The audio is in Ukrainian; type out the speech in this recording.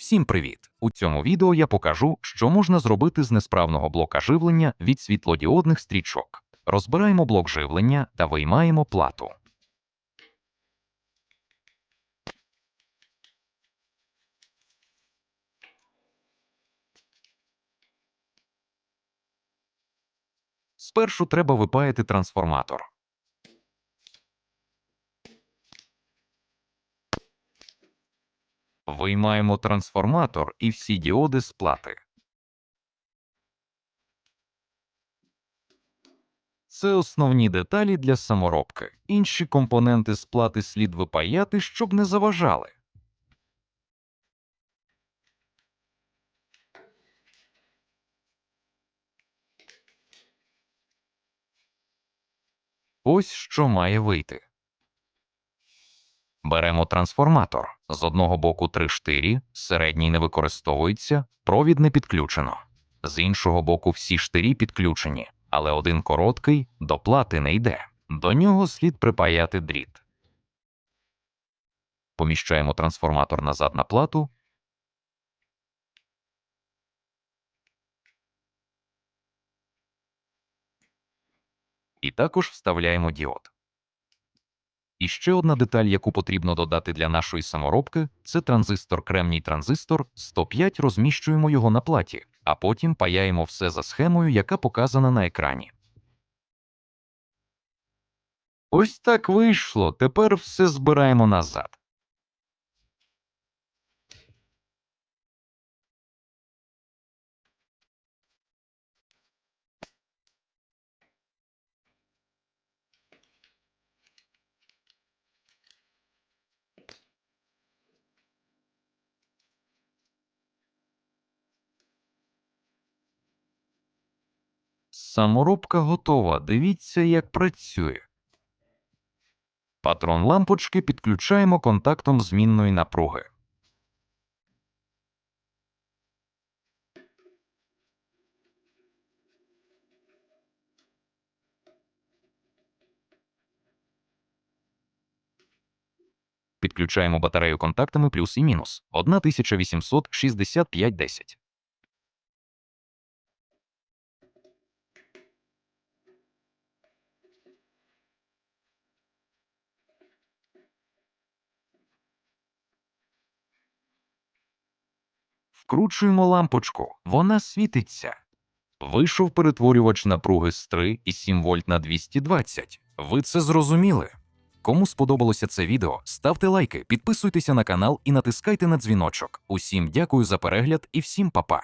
Всім привіт! У цьому відео я покажу, що можна зробити з несправного блока живлення від світлодіодних стрічок. Розбираємо блок живлення та виймаємо плату. Спершу треба випаяти трансформатор. Виймаємо трансформатор і всі діоди з плати. Це основні деталі для саморобки. Інші компоненти з плати слід випаяти, щоб не заважали. Ось що має вийти. Беремо трансформатор. З одного боку три штирі, середній не використовується, провід не підключено. З іншого боку всі штирі підключені, але один короткий до плати не йде. До нього слід припаяти дріт. Поміщаємо трансформатор назад на плату. І також вставляємо діод. І ще одна деталь, яку потрібно додати для нашої саморобки, це транзистор кремній транзистор 105 розміщуємо його на платі, а потім паяємо все за схемою, яка показана на екрані. Ось так вийшло. Тепер все збираємо назад. Саморобка готова. Дивіться, як працює. Патрон лампочки підключаємо контактом змінної напруги. Підключаємо батарею контактами плюс і мінус 186510. Вкручуємо лампочку, вона світиться. Вийшов перетворювач напруги з 3 і 7 вольт на 220. Ви це зрозуміли? Кому сподобалося це відео, ставте лайки, підписуйтеся на канал і натискайте на дзвіночок. Усім дякую за перегляд і всім па-па.